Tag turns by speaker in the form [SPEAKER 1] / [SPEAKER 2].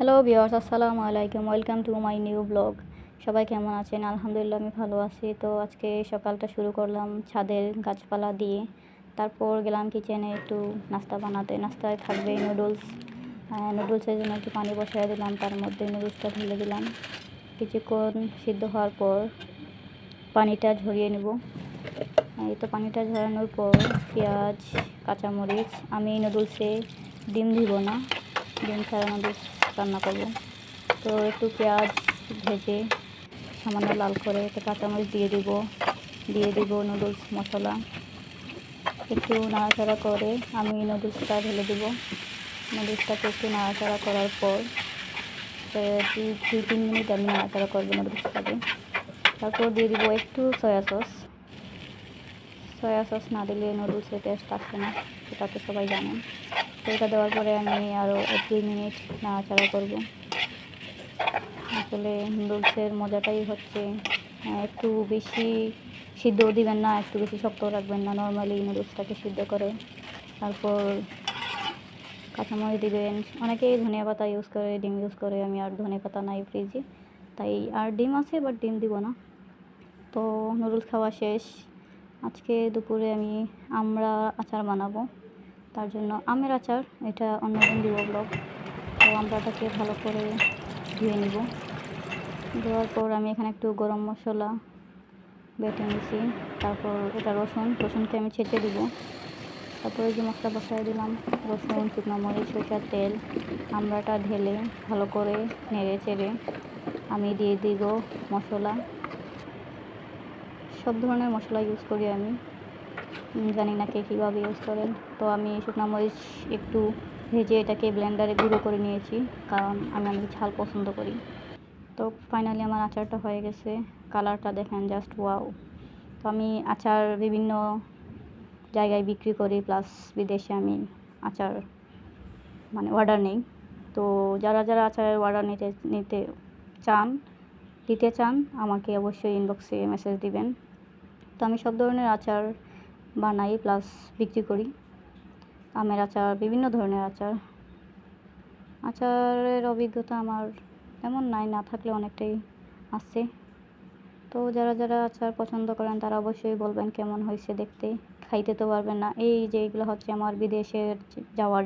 [SPEAKER 1] Hello বিয়ার্স আসসালামু আলাইকুম। Welcome to my new blog সবাই কেমন আছেন? আলহামদুলিল্লাহ, আমি ভালো আছি। তো আজকে সকালটা শুরু করলাম ছাদের গাছপালা দিয়ে। তারপর গেলাম কিচেনে একটু নাস্তা বানাতে। নাস্তায় থাকবে নুডলস নুডলসের জন্য একটু পানি বসাই দিলাম। তার মধ্যে নুডলসটা ঢেলে দিলাম। কিছুক্ষণ সিদ্ধ হওয়ার পর পানিটা ঝরিয়ে নেব। এই তো পানিটা ঝরানোর পর পেঁয়াজ, কাঁচামরিচ। আমি নুডলসে ডিম দিব না। ডিম ছাড়া নুডলস রান্না করব। তো একটু পেঁয়াজ ভেজে সামান্য লাল করে একটু কাঁচামরিচ দিয়ে দিব। দিয়ে দিব নুডলস মশলা। একটু নাড়াচাড়া করে আমি নুডলসটা ঢেলে দিব। নুডলসটাকে একটু নাড়াচাড়া করার পর দুই তিন মিনিট আমি নাড়াচাড়া করব নুডলসটাকে। তারপর দিয়ে দিব একটু সয়া সস। সয়া সস না দিলে নুডলসের টেস্ট আসবে না। সেটা তো সবাই জানেন তো এটা দেওয়ার পরে আমি আরও এক দুই মিনিট নাড়াচাড়া করব। আসলে নুডলসের মজাটাই হচ্ছে একটু বেশি সিদ্ধও দিবেন না, একটু বেশি শক্ত রাখবেন না। নর্মালি নুডলসটাকে সিদ্ধ করে তারপর কাঁচামরিচ দিবেন। অনেকেই ধনিয়া পাতা ইউজ করে, ডিম ইউজ করে। আমি আর ধনে পাতা নাই ফ্রিজে তাই আর ডিম আছে বাট ডিম দিব না। তো নুডলস খাওয়া শেষ। আজকে দুপুরে আমি আমরা আচার বানাবো। তার জন্য আমের আচার, এটা অন্যদিন দিব ব্লগ। তো আমরাটাকে ভালো করে ধুয়ে নিব। দেওয়ার পর আমি এখানে একটু গরম মশলা বেটে নিছি তারপর এটা রসুন, রসুনকে আমি ছেঁচে দিব। তারপরে যে মশলা বসাই দিলাম, রসুন, শুকনো মরিচ, সরষার তেল আমড়াটা ঢেলে ভালো করে নেড়ে চেড়ে আমি দিয়ে দিব মশলা। সব ধরনের মশলা ইউজ করি আমি। জানি না কে কীভাবে ইউজ করেন। তো আমি শুকনো মরিচ একটু ভেজে এটাকে ব্লেন্ডারে গুঁড়ো করে নিয়েছি, কারণ আমি অনেক ঝাল পছন্দ করি। তো ফাইনালি আমার আচারটা হয়ে গেছে। কালারটা দেখেন জাস্ট ওয়াও তো আমি আচার বিভিন্ন জায়গায় বিক্রি করি প্লাস বিদেশে আমি আচার মানে অর্ডার নেই। তো যারা যারা আচারের অর্ডার নিতে নিতে চান, দিতে চান, আমাকে অবশ্যই ইনবক্সে মেসেজ দিবেন। তো আমি সব ধরনের আচার বানাই প্লাস বিক্রি করি। আমের আচার, বিভিন্ন ধরনের আচার। আচারের অভিজ্ঞতা আমার তেমন নাই, না থাকলে অনেকটাই আছে। তো যারা যারা আচার পছন্দ করেন, তারা অবশ্যই বলবেন কেমন হয়েছে দেখতে। খাইতে তো পারবেন না। এই যে এগুলো হচ্ছে আমার বিদেশের যাওয়ার